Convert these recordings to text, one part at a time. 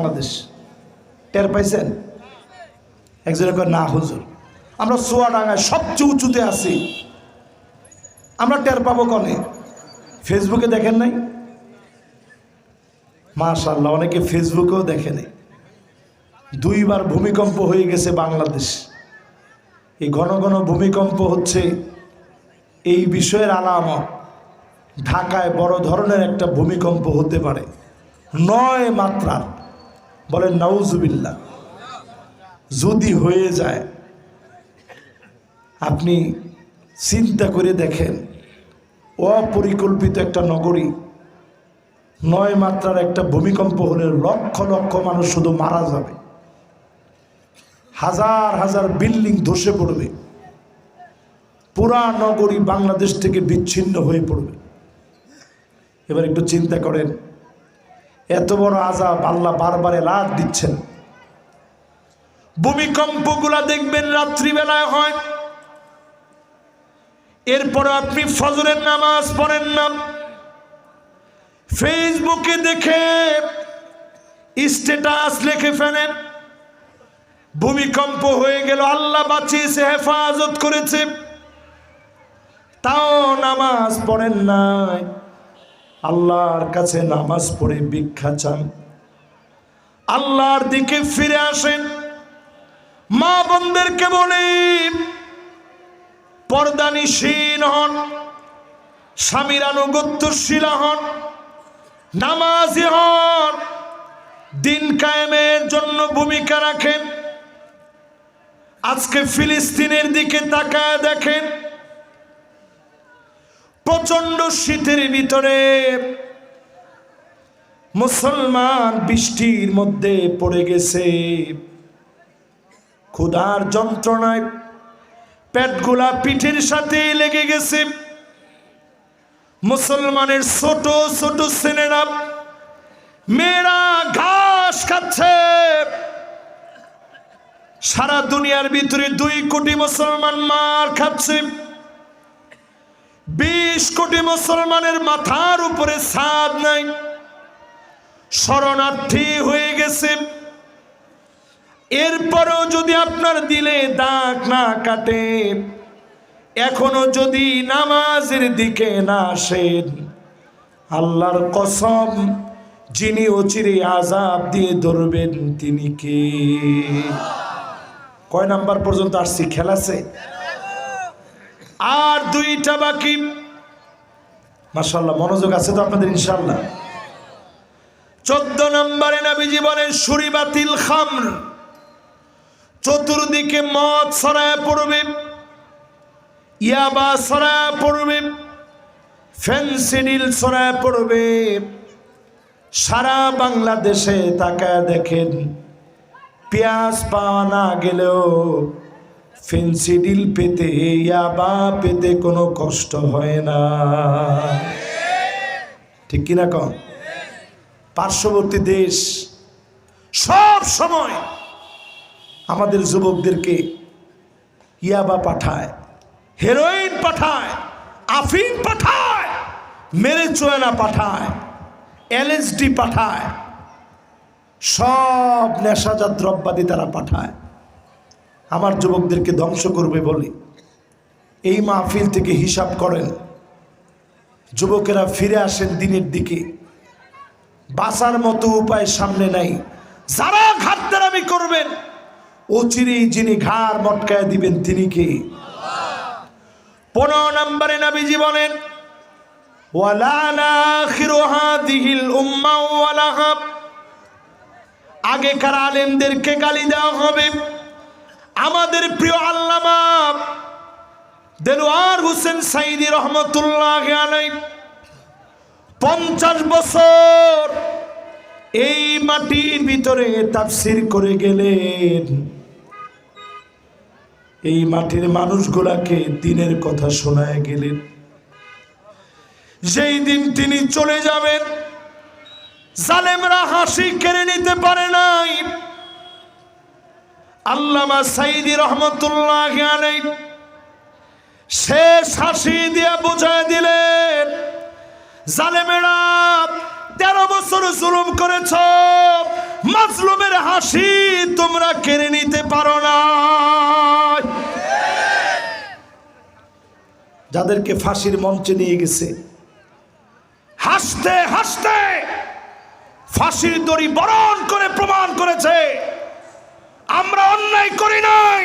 বাংলাদেশ টের পাইছেন একজনে কয় না, হুজুর, আমরা সোয়াডাঙ্গায় সবচেয়ে উঁচুতে আছি। আমরা টের পাবো কনে? ফেসবুকে দেখেন নাই? মাশাল্লাহ অনেকে ফেসবুকেও দেখেনি দুইবার ভূমিকম্প হয়ে গেছে বাংলাদেশ। এই ঘন ঘন ভূমিকম্প হচ্ছে এই বিষয়ের আলামত। ঢাকায় বড় ধরনের একটা ভূমিকম্প হতে পারে। নয় মাত্রার। বলেন নাউজুবিল্লা যদি হয়ে যায়, আপনি চিন্তা করে দেখেন, অপরিকল্পিত একটা নগরী, নয় মাত্রার একটা ভূমিকম্প হলে লক্ষ লক্ষ মানুষ শুধু মারা যাবে। হাজার হাজার বিল্ডিং ধসে পড়বে। পুরা নগরী বাংলাদেশ থেকে বিচ্ছিন্ন হয়ে পড়বে। এবার একটু চিন্তা করেন এত বড় আজাব আল্লাহ বারবার লাট দিচ্ছেন। ভূমিকম্পগুলা দেখবেন রাত্রিবেলায় হয়। এরপরে আপনি ফজরের নামাজ পড়েন না। ফেসবুকে দেখে স্টেটাস লিখে ফেলেন। ভূমিকম্প হয়ে গেল, আল্লাহ বাঁচিয়েছে, হেফাজত করেছে। তাও নামাজ পড়েন নাই। আল্লাহর কাছে নামাজ পড়ে ভিক্ষা চান। আল্লাহর দিকে ফিরে আসেন। মা বোনদেরকে বলি পর্দানিসীন হন, স্বামীর আনুগত্যশীল হন, নামাজি হন, দিন কায়েমের জন্য ভূমিকা রাখেন। আজকে ফিলিস্তিনের দিকে তাকায় দেখেন। প্রচণ্ড শীতের ভিতরে মুসলমান বৃষ্টির মধ্যে পড়ে গেছে। ক্ষুধার যন্ত্রণায় পেটগুলা পিঠের সাথে লেগে গেছে। মুসলমানের ছোট ছোট ছেলেরা, মেয়েরা ঘাস খাচ্ছে। সারা দুনিয়ার ভিতরে দুই কোটি মুসলমান মার খাচ্ছে। বিশ কোটি মুসলমানের মাথার উপরে ছাদ নাই। শরণার্থী হয়ে গেছে। এরপরেও যদি আপনার দিলে দাগ না কাটে, এখনও যদি নামাজের দিকে না আসেন, আল্লাহর কসম, যিনি অচিরে আজাব দিয়ে ধরবেন, তিনি কে? কয় নাম্বার পর্যন্ত আসছি খেলাছে আর দুইটা বাকি। মাসাল্লাহ মনোযোগ আছে তো আপনাদের ইনশাল্লাহ চোদ্দ নম্বরে নাবিজি বলেন সুরি বাতিল খামর। চতুর্দিকে মদ ছড়ায় পড়বে, ইয়াবা ছড়ায় পড়বে ফেন্সিডিল ছড়ায় পড়বে। সারা বাংলাদেশে তাকায় দেখেন, পেঁয়াজ পাওয়া না গেলেও ফেন্সিডিল পেতে ইয়াবা পেতে কোনো কষ্ট হয় না। ঠিক কিনা কন? পার্শ্ববর্তী দেশ সব সময় আমাদের যুবকদেরকে ইয়াবা পাঠায়, হেরোইন পাঠায়, আফিম পাঠায়, মেরে চোয়ানা পাঠায়, এলএসডি পাঠায়, সব নেশাজাত দ্রব্যাদি তারা পাঠায়। আমার যুবকদেরকে ধ্বংস করবে বলে। এই মাহফিল থেকে হিসাব করেন, যুবকেরা ফিরে আসেন দিনের দিকে। বাঁচার মতো উপায় সামনে নাই। যারা ঘাটদারামি করবেন, অচিরেই যিনি ঘাড় মটকায় দিবেন তিনি কে? পনেরো নম্বরে নাবিজি বলেন আগেকার আলেমদেরকে গালি দেওয়া হবে। আমাদের প্রিয় আল্লামা দেলোয়ার হোসেন সাইদি রহমতুল্লাহ পঞ্চাশ বছর এই মাটির ভিতরে তাফসির করে গেলেন। এই মাটির মানুষগুলাকে দিনের কথা শোনায় গেলেন। যেই দিন তিনি চলে যাবেন, জালেমরা হাসি কেড়ে নিতে পারে নাই। আল্লামা সাইদি রহমতুল্লাহ শেষ হাসি দিয়া বুঝায় দিলেন, জালেমেরা, তেরো বছর জুলুম করেছ, মাজলুমের হাসি তোমরা কেড়ে নিতে পারো না। যাদেরকে ফাঁসির মঞ্চে নিয়ে গেছে, হাসতে হাসতে ফাঁসির দড়ি বরণ করে প্রমাণ করেছে। আমরা অন্যায় করি নাই।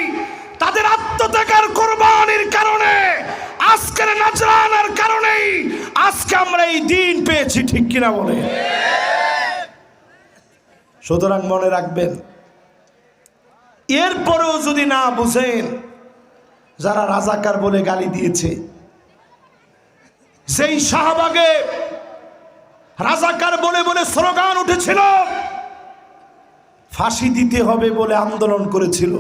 তাদের আত্মত্যাগের কোরবানির কারণে, আজকের নাজরানার কারণেই আজকে আমরা এই দিন পেয়েছি, ঠিক কিনা বলে সুতরাং মনে রাখবেন, এরপরেও যদি না বুঝেন যারা রাজাকার বলে গালি দিয়েছে, সেই শাহবাগে রাজাকার বলে বলে স্লোগান উঠেছিল ফাঁসি দিতে হবে বলে আন্দোলন করেছিল।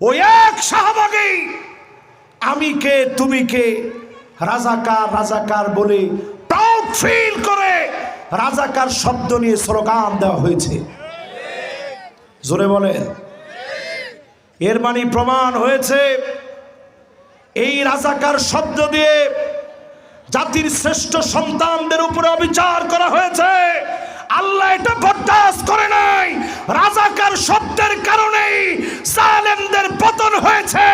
ওই এক শাহবাগেই আমি কে, তুমি কে? রাজাকার রাজাকার বলে ফিল করে রাজাকার শব্দ নিয়ে স্লোগান দেওয়া হয়েছে। জোরে বলেন। এর মানে প্রমাণ হয়েছে, এই রাজাকার শব্দ দিয়ে জাতির শ্রেষ্ঠ সন্তানদের উপরে অবিচার করা হয়েছে। আল্লাহ এটা বরদাস্ত করে নাই। রাজাকার শব্দের কারণেই সালেমদের পতন হয়েছে।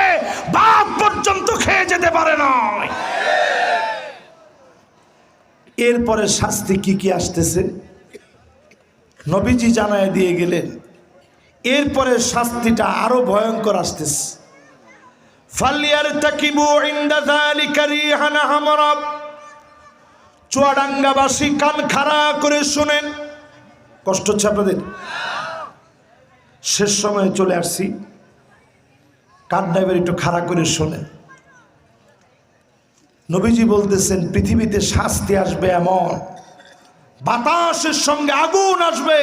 বাপ পর্যন্ত খেয়ে যেতে পারে নয় এরপরে শাস্তি কি কি আসতেছে? নবীজি জানায় দিয়ে গেলেন, এরপরে শাস্তিটা আরও ভয়ঙ্কর আসতেছে। ফালিয়ার তাকিবু ইন্দা যালিকা রিহান হামরাব চুয়াডাঙ্গাবাসী কান খাড়া করে শোনেন। কষ্ট হচ্ছে আপনাদের? শেষ সময়ে চলে আসছি। কান ড্রাইভার একটু খাড়া করে শোনেন। নবীজি বলতেছেন, পৃথিবীতে শাস্তি আসবে এমন। বাতাসের সঙ্গে আগুন আসবে।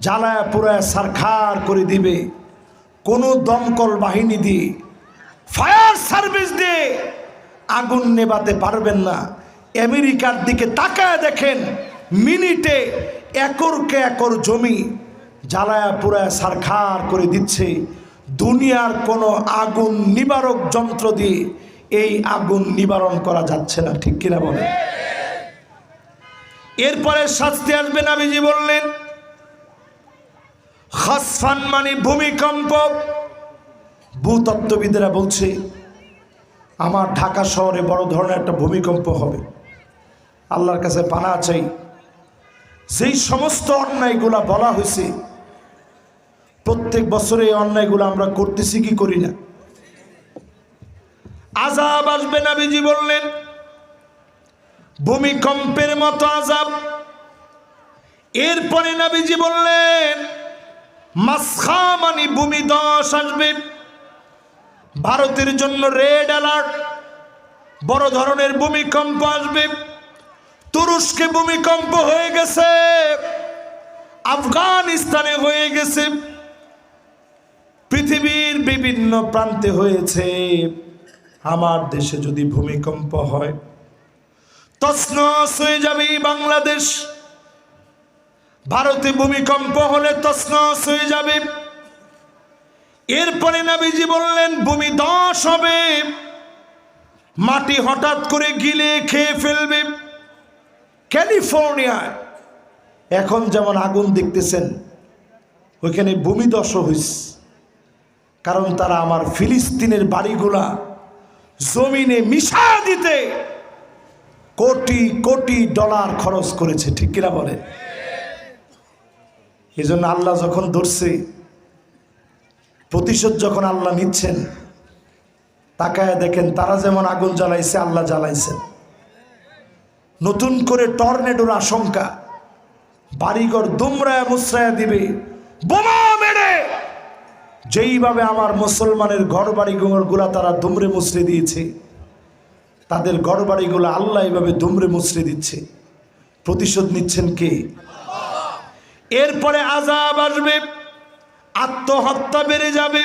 জ্বালায় পুরায় সারখার করে দিবে। কোনো দমকল বাহিনী দিয়ে, ফায়ার সার্ভিস দিয়ে আগুন নেবাতে পারবেন না। আমেরিকার দিকে তাকায় দেখেন, মিনিটে একরকে একর জমি জ্বালায়া পুরায় সারখার করে দিচ্ছে। দুনিয়ার কোনো আগুন নিবারক যন্ত্র দিয়ে এই আগুন নিবারণ করা যাচ্ছে না, ঠিক কিনা বলে এরপরে শাস্তি আসবে, নাবিজি বললেন, খাসফান মানে ভূমিকম্প। ভূতত্ত্ববিদেরা বলছে, আমার ঢাকা শহরে বড় ধরনের একটা ভূমিকম্প হবে। আল্লাহর কাছে পানা চাই। যেই সমস্ত অন্যায়গুলা বলা হয়েছে, প্রত্যেক বছরে এই অন্যায়গুলো আমরা করতেছি, কি করি না? আজাব আসবে, নাবিজি বললেন। ভূমিকম্পের মতো আজাব। এরপরে নাবিজি বললেন মাসখা মানে ভূমি দশ আসবে। ভারতের জন্য রেড অ্যালার্ট। বড় ধরনের ভূমিকম্প আসবে। তুরস্কে ভূমিকম্প হয়ে গেছে। আফগানিস্তানে হয়ে গেছে। পৃথিবীর বিভিন্ন প্রান্তে হয়েছে। আমার দেশে যদি ভূমিকম্প হয়, তসনস হয়ে যাবে বাংলাদেশ। ভারতে ভূমিকম্প হলে তসনস হয়ে যাবে। এরপরে নাবিজি বললেন, ভূমি দশ হবে। মাটি হঠাৎ করে গিলে খেয়ে ফেলবে। ক্যালিফোর্নিয়ায়। এখন যেমন আগুন দেখতেছেন, ওইখানে ভূমিদশ হয়েছে কারণ তারা আমার ফিলিস্তিনের বাড়িগুলা জমিনে মিশা দিতে কোটি কোটি ডলার খরচ করেছে, ঠিক কিনা বলে এই জন্য আল্লাহ যখন ধরছে, প্রতিশোধ যখন আল্লাহ নিচ্ছেন, তাকায় দেখেন তারা যেমন আগুন জ্বালাইছে, আল্লাহ জ্বালাইছেন। নতুন করে টর্নেডোর আশঙ্কা। বাড়িঘর দুমরায় মুসরায় দিবে। বোমা মেরে! যেইভাবে আমার মুসলমানের ঘর বাড়িগুলা তারা দুমড়ে মুসড়ে দিয়েছে, তাদের ঘর বাড়িগুলো আল্লাহ এইভাবে দুমড়ে মুসড়ে দিচ্ছে। প্রতিশোধ নিচ্ছেন কে? এরপরে আজাব আসবে, আত্মহত্যা বেড়ে যাবে।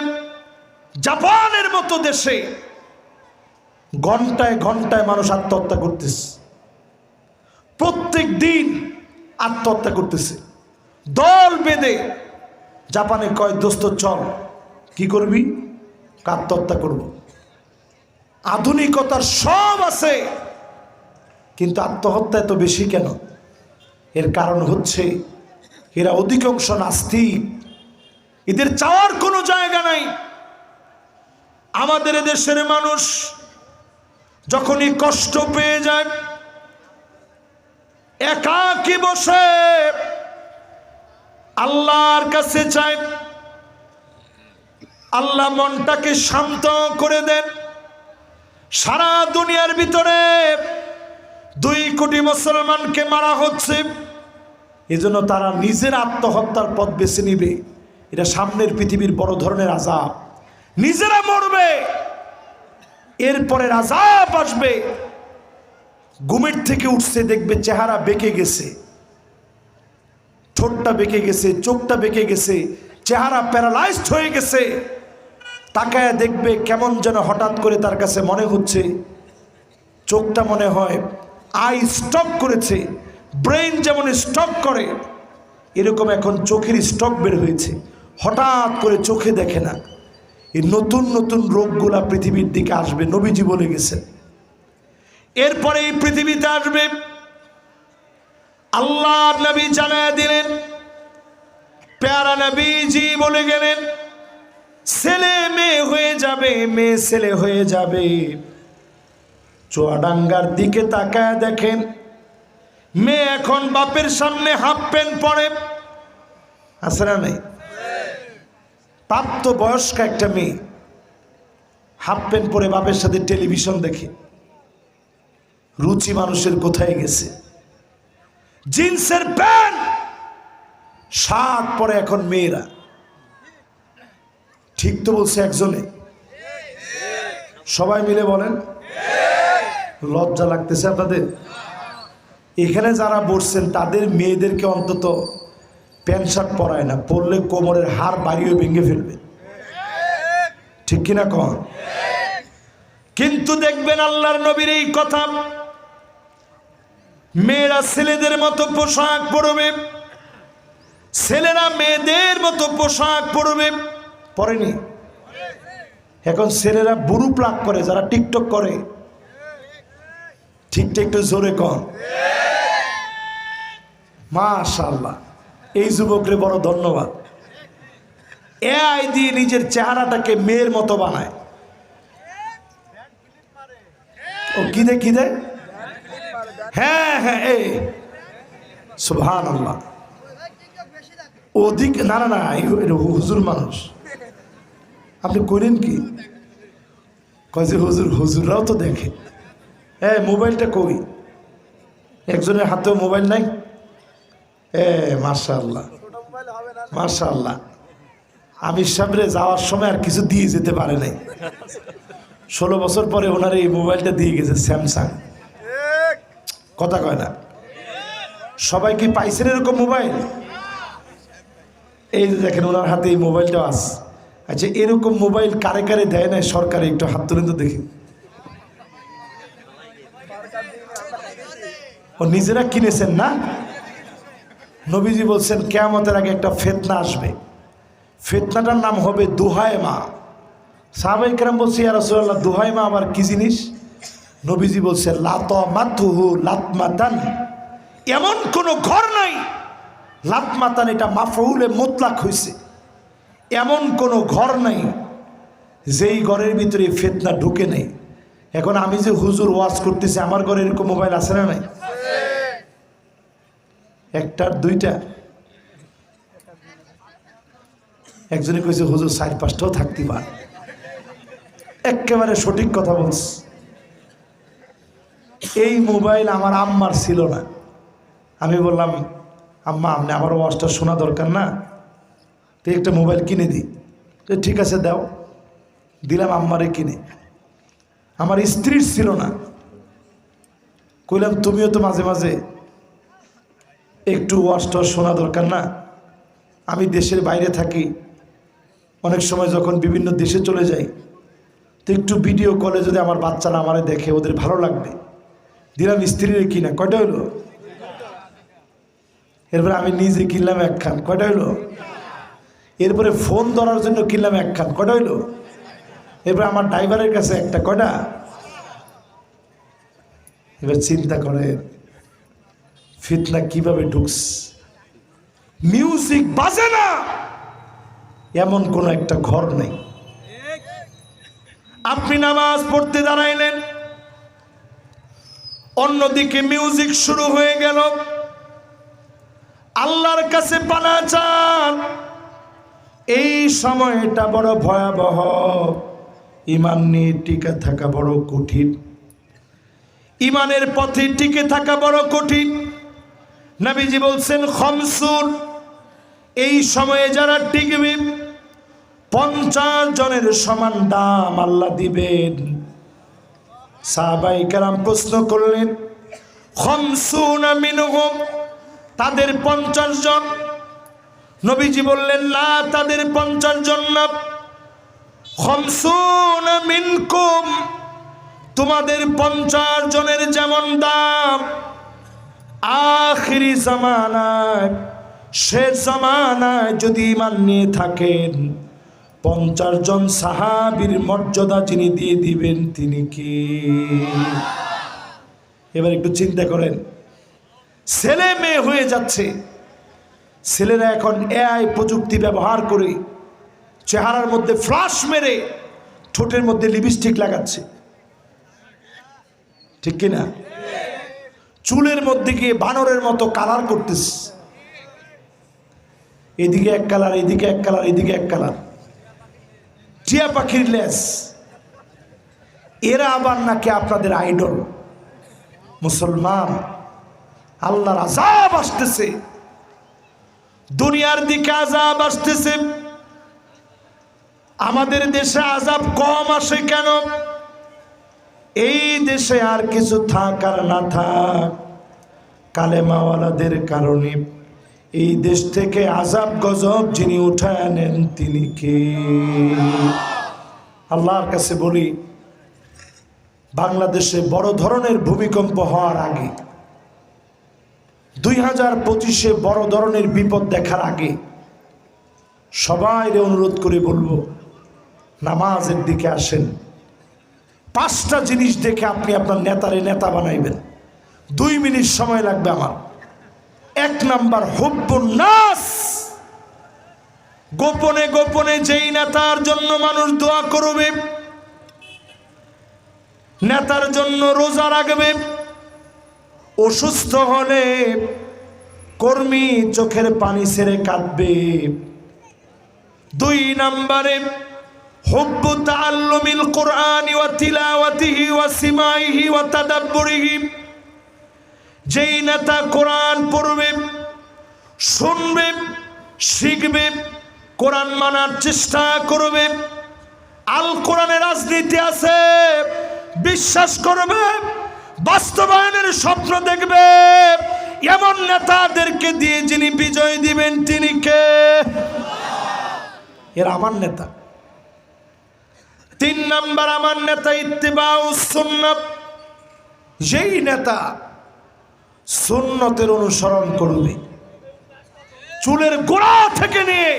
জাপানের মতো দেশে ঘন্টায় ঘন্টায় মানুষ আত্মহত্যা করতেছে। প্রত্যেক দিন আত্মহত্যা করতেছে। দল বেঁধে জাপানে কয়, দোস্ত, চল, কি করবি? আত্মহত্যা করব। আধুনিকতার সব আছে, কিন্তু আত্মহত্যা এত বেশি কেন? এর কারণ হচ্ছে এরা অধিকাংশ নাস্তিক। এদের চাওয়ার কোনো জায়গা নাই। আমাদের দেশের মানুষ যখনই কষ্ট পেয়ে যায় একাকি বসে আল্লাহর কাছে চায় আল্লাহ মনটাকে শান্ত করে দেন। সারা দুনিয়ার ভিতরে দুই কোটি মুসলমানকে মারা হচ্ছে। এজন্য তারা নিজের আত্মহত্যার পথ বেছে নিবে। এটা সামনের পৃথিবীর বড় ধরনের আজাব নিজেরা মরবে। এরপরে আজাব আসবে। ঘুমের থেকে উঠছে, দেখবে চেহারা বেঁকে গেছে। ঠোঁটটা বেঁকে গেছে, চোখটা বেঁকে গেছে, চেহারা প্যারালাইজড হয়ে গেছে। তাকায় দেখবে কেমন যেন হঠাৎ করে তার কাছে মনে হচ্ছে, চোখটা মনে হয় আই স্টক করেছে ব্রেন যেমন স্টক করে, এরকম এখন চোখের স্টক বের হয়েছে। হঠাৎ করে চোখে দেখে না, এই নতুন নতুন রোগগুলা পৃথিবীর দিকে আসবে, নবীজি বলে গেছেন। এরপরে এই পৃথিবীতে আসবে। আল্লাহ নবী জানায় দিলেন, প্যারা নবীজি বলে গেলেন, ছেলে মেয়ে হয়ে যাবে, মেয়ে ছেলে হয়ে যাবে। চুয়াডাঙ্গার দিকে তাকায় দেখেন, মেয়ে এখন বাপের সামনে হাফ প্যান্ট পরে। না নেই? প্রাপ্ত বয়স্ক একটা মেয়ে, হাফ প্যান্ট পরে বাপের সাথে টেলিভিশন দেখে। রুচি মানুষের কোথায় গেছে? জিন্সের প্যান্ট! শার্ট পরে এখন মেয়েরা। ঠিক তো বলছে একজনে। সবাই মিলে বলেন, লজ্জা লাগতেছে আপনাদের? এখানে যারা বসছেন, তাদের মেয়েদেরকে অন্তত প্যান্ট শার্ট পরায় না, পরলে কোমরের হাড় বাড়িয়ে ভেঙে ফেলবে। ঠিক কিনা কন? কিন্তু দেখবেন আল্লাহর নবীর এই কথা মেয়েরা ছেলেদের মতো পোশাক পরবে। ছেলেরা মেয়েদের মতো পোশাক পরবে। পরেনি। এখন ছেলেরা বুড়ু প্লাক করে, যারা টিকটক করে। ঠিকটা একটু জোরে কন। মাশাল্লাহ এই যুবকরে বড় ধন্যবাদ। এআই দিয়ে নিজের চেহারাটাকে মেয়ের মতো বানায়। ও কি দে কি দে? হ্যাঁ হ্যাঁ এই। আল্লাহ অধিক না না না হুজুর মানুষ। আপনি করেন কি? কয় যে হুজুর, হুজুররাও তো দেখে। হ্যাঁ মোবাইলটা কই? একজনের হাতেও মোবাইল নাই? এ মার্শাল্লাহ মার্শাল্লাহ আমি সামনে যাওয়ার সময় আর কিছু দিয়ে যেতে পারে নাই। ষোলো বছর পরে ওনার এই মোবাইলটা দিয়ে গেছে স্যামসাং। কথা কয় না। সবাই কি পাইছেন এরকম মোবাইল? এই যে দেখেন, ওনার হাতে এই মোবাইলটা আস। আচ্ছা এরকম মোবাইল কারে কারে দেয় না সরকারে? একটু হাত তুলেন তো দেখি। ও নিজেরা কিনেছেন না? নবীজি বলছেন, কেয়ামতের আগে একটা ফেতনা আসবে। ফেতনাটার নাম হবে দুহায় মা সাহাবাই বলছে, ইয়া রাসূলুল্লাহ দুহাই মা আবার কি জিনিস? নবীজি বলছে, লাত মাতুহু লাতমাতান। এমন কোনো ঘর নাই। লাতমাতান এটা মাফউলে মোতলাক হয়েছে এমন কোনো ঘর নাই, যেই ঘরের ভিতরে ফেতনা ঢুকে নেই। এখন আমি যে হুজুর ওয়াজ করতেছি, আমার ঘরে এরকম মোবাইল আছে না নাই? একটার দুইটা। একজনে কইছে, হুজুর, চার পাঁচটাও থাকতে পার। একেবারে সঠিক কথা বলছ। এই মোবাইল আমার আম্মার ছিল না। আমি বললাম, আম্মা, আপনি আমার ওয়াজটা শোনা দরকার না। তুই একটা মোবাইল কিনে দিই তো ঠিক আছে, দাও। দিলাম আম্মারে কিনে। আমার স্ত্রীর ছিল না। কইলাম, তুমিও তো মাঝে মাঝে একটু ওয়াজটা শোনা দরকার না। আমি দেশের বাইরে থাকি। অনেক সময় যখন বিভিন্ন দেশে চলে যাই, তো একটু ভিডিও কলে যদি আমার বাচ্চারা আমারে দেখে, ওদের ভালো লাগবে। দিলাম স্ত্রীর কিনা কটা হলো এরপরে আমি নিজে কিনলাম একখান কটা হলো এরপরে ফোন ধরার জন্য কিনলাম একখান কটা হইল? এরপরে আমার ড্রাইভারের কাছে একটা কটা এবার চিন্তা করে ফিতনা কীভাবে ঢুকস মিউজিক বাজে না! এমন কোন একটা ঘর নেই। আপনি নামাজ পড়তে দাঁড়াইলেন অন্যদিকে মিউজিক শুরু হয়ে গেল। আল্লাহর কাছে পানা চান। এই সময়টা বড় ভয়াবহ। ইমান নিয়ে টিকে থাকা বড় কঠিন। ইমানের পথে টিকে থাকা বড় কঠিন। নবীজি বলছেন, খমসুর। এই সময়ে যারা টিকবে, পঞ্চাশ জনের সমান দাম আল্লাহ দিবেন। সাহাবাই কারাম প্রশ্ন করলেন তাদের পঞ্চাশ জন। নবীজি বললেন, না, তাদের পঞ্চাশ জন না। মিনকুম তোমাদের পঞ্চাশ জনের যেমন দাম। আখিরি জামানায় শেষ জামানায় যদি ইমান নিয়ে থাকেন পঞ্চাশ জন সাহাবির মর্যাদা যিনি দিয়ে দিবেন, তিনি কি? এবার একটু চিন্তা করেন। ছেলে মেয়ে হয়ে যাচ্ছে। ছেলেরা এখন এআই প্রযুক্তি ব্যবহার করে চেহারার মধ্যে ফ্লাশ মেরে ঠোঁটের মধ্যে লিপস্টিক লাগাচ্ছে। ঠিক কিনা চুলের মধ্যে গিয়ে বানরের মতো কালার করতেছে। এদিকে এক কালার এদিকে এক কালার এদিকে এক কালার টিয়া পাখির লেস এরা আবার নাকি আপনাদের আইডল। মুসলমান, আল্লাহর আজাব আসতেছে। দুনিয়ার দিকে আজাব আসতেছে। আমাদের দেশে আজাব কম আসে কেন? এই দেশে আর কিছু থাক আর না থাক। কালেমাওয়ালাদের কারণে এই দেশ থেকে আজাব গজব যিনি উঠায় আনেন তিনি কে? আল্লাহর কাছে বলি, বাংলাদেশে বড় ধরনের ভূমিকম্প হওয়ার আগে, দুই হাজার পঁচিশে বড় ধরনের বিপদ দেখার আগে সবাই অনুরোধ করে বলব, নামাজের দিকে আসেন। পাঁচটা জিনিস দেখে আপনি আপনার নেতারে নেতা বানাইবেন। দুই মিনিট সময় লাগবে আমার। এক নাম্বার নাস। গোপনে গোপনে যেই নেতার জন্য মানুষ দোয়া করবে, নেতার জন্য রোজা রাখবে, অসুস্থ হলে কর্মী চোখের পানি ছেড়ে কাঁদবে। দুই নাম্বারে হুব্বু তাআল্লুমিল কুরআনি ওয়া তিলাওয়াতিহি ওয়া সিমাইহি ওয়া তাদাব্বুরিহি। যেই নেতা কোরআন কোরআন মানার চেষ্টা করবে। আল কোরআনের রাজনীতি আছে, বিশ্বাস করবে, বাস্তবায়নের স্বপ্ন দেখবে। এমন নেতাদেরকে দিয়ে যিনি বিজয় দিবেন, তিনি কে? এর আমার নেতা। তিন নাম্বার আমার নেতা ইত্তেবাউ সুন্নাত। যেই নেতা সুন্নতের অনুসরণ করবে, চুলের গোড়া থেকে নিয়ে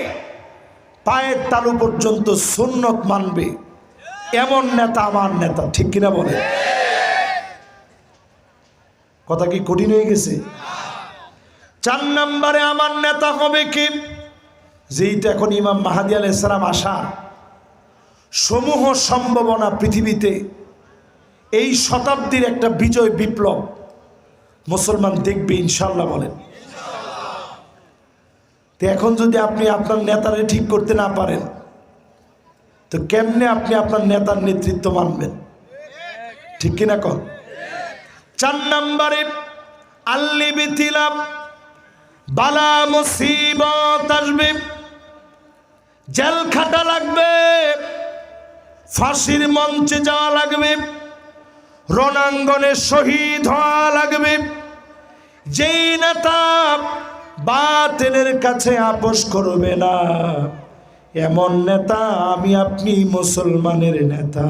পায়ের তালু পর্যন্ত সুন্নত মানবে। এমন নেতা আমার নেতা, ঠিক কিনা বলে? কথা কি কঠিন হয়ে গেছে? চার নম্বরে আমার নেতা হবে কি? যেইটা এখন ইমাম মাহাদি আল ইসলাম আসা সমূহ সম্ভাবনা পৃথিবীতে এই শতাব্দীর একটা বিজয় বিপ্লব মুসলমান দেখবে ইনশাল্লাহ বলেন। তো এখন যদি আপনি আপনার নেতারে ঠিক করতে না পারেন, তো কেমনে আপনি আপনার নেতার নেতৃত্ব মানবেন? ঠিক কিনা কন? চার নম্বরে, আল্লি বালা মুসিবত আসবে লাগবে, ফাঁসির মঞ্চে যাওয়া লাগবে, রণাঙ্গনে শহীদ হওয়া লাগবে, যেই নেতা বাতিলের কাছে আপোষ করবে না। এমন নেতা আমি আপনি মুসলমানের নেতা।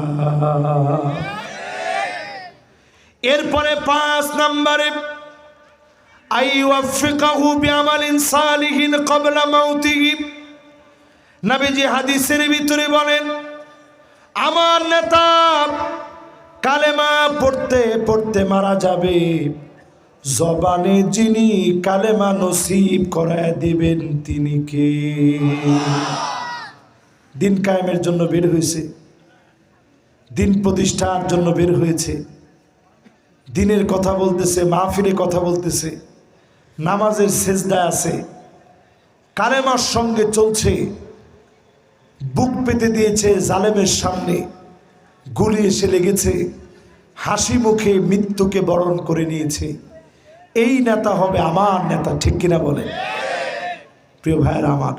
এরপরে পাঁচ নম্বরে হাদিসের ভিতরে বলেন, আমার নেতা কালেমা পড়তে পড়তে মারা যাবে। জবানে যিনি কালেমা নসিব করায় দিবেন তিনি কে? দিন কায়েমের জন্য বের হয়েছে। দিন প্রতিষ্ঠার জন্য বের হয়েছে। দিনের কথা বলতেছে, মাহফিলে কথা বলতেছে। নামাজের সেজদা আছে। কালেমার সঙ্গে চলছে। বুক পেতে দিয়েছে জালেমের সামনে। গুলি এসে লেগেছে। হাসি মুখে মৃত্যুকে বরণ করে নিয়েছে। এই নেতা হবে আমার নেতা, ঠিক কিনা বলে প্রিয় ভাইয়ের আমার,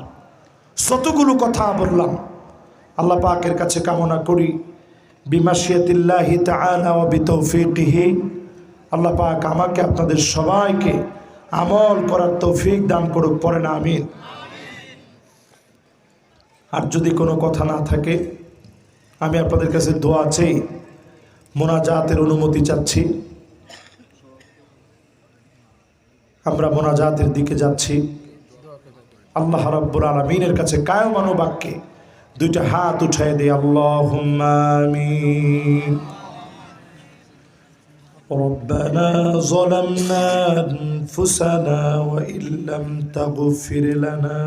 যতগুলো কথা বললাম, আল্লাহ পাকের কাছে কামনা করি, বিমাশিয়াতিল্লাহি তাআলা ওয়া বিতৌফিকিহি, আল্লাহ পাক আমাকে, আপনাদের সবাইকে আমল করার তৌফিক দান করুক, পড়েন, আমিন। আর যদি কোনো কথা না থাকে, আমি আপনাদের কাছে দোয়া চাই মোনাজাতের অনুমতি চাচ্ছি। আমরা মোনাজাতের দিকে যাচ্ছি আল্লাহ রাব্বুল আলমিনের কাছে কায়মানো বাক্যে দুইটা হাত উঠাই দিই আল্লাহ আমিন ربنا ظلمنا أنفسنا وإن لم تغفر لنا